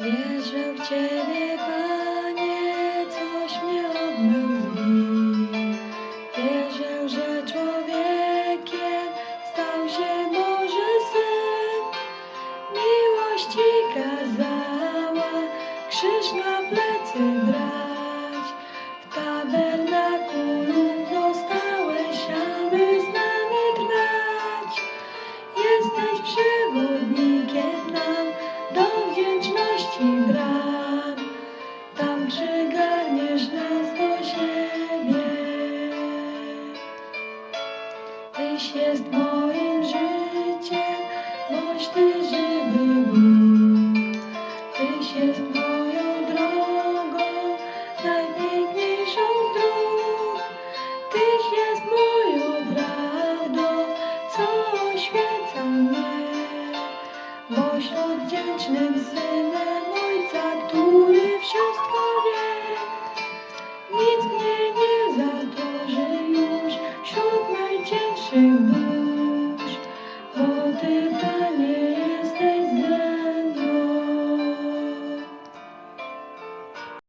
Wierzę w Ciebie, Panie, coś mnie obmyli. Wierzę, że człowiekiem stał się Boży Syn. Miłości kazała krzyż na plecy brać. W tabernakulum zostałeś, aby z nami trwać. Jesteś przy Ci bram, tam przygarniesz nas do siebie. Tyś jest moim życiem, boś Ty żywy Bóg. Tyś jest moją drogą, najpiękniejszą dróg. Tyś jest moją prawdą, co oświeca mnie. Boś odwdzięcznym synem.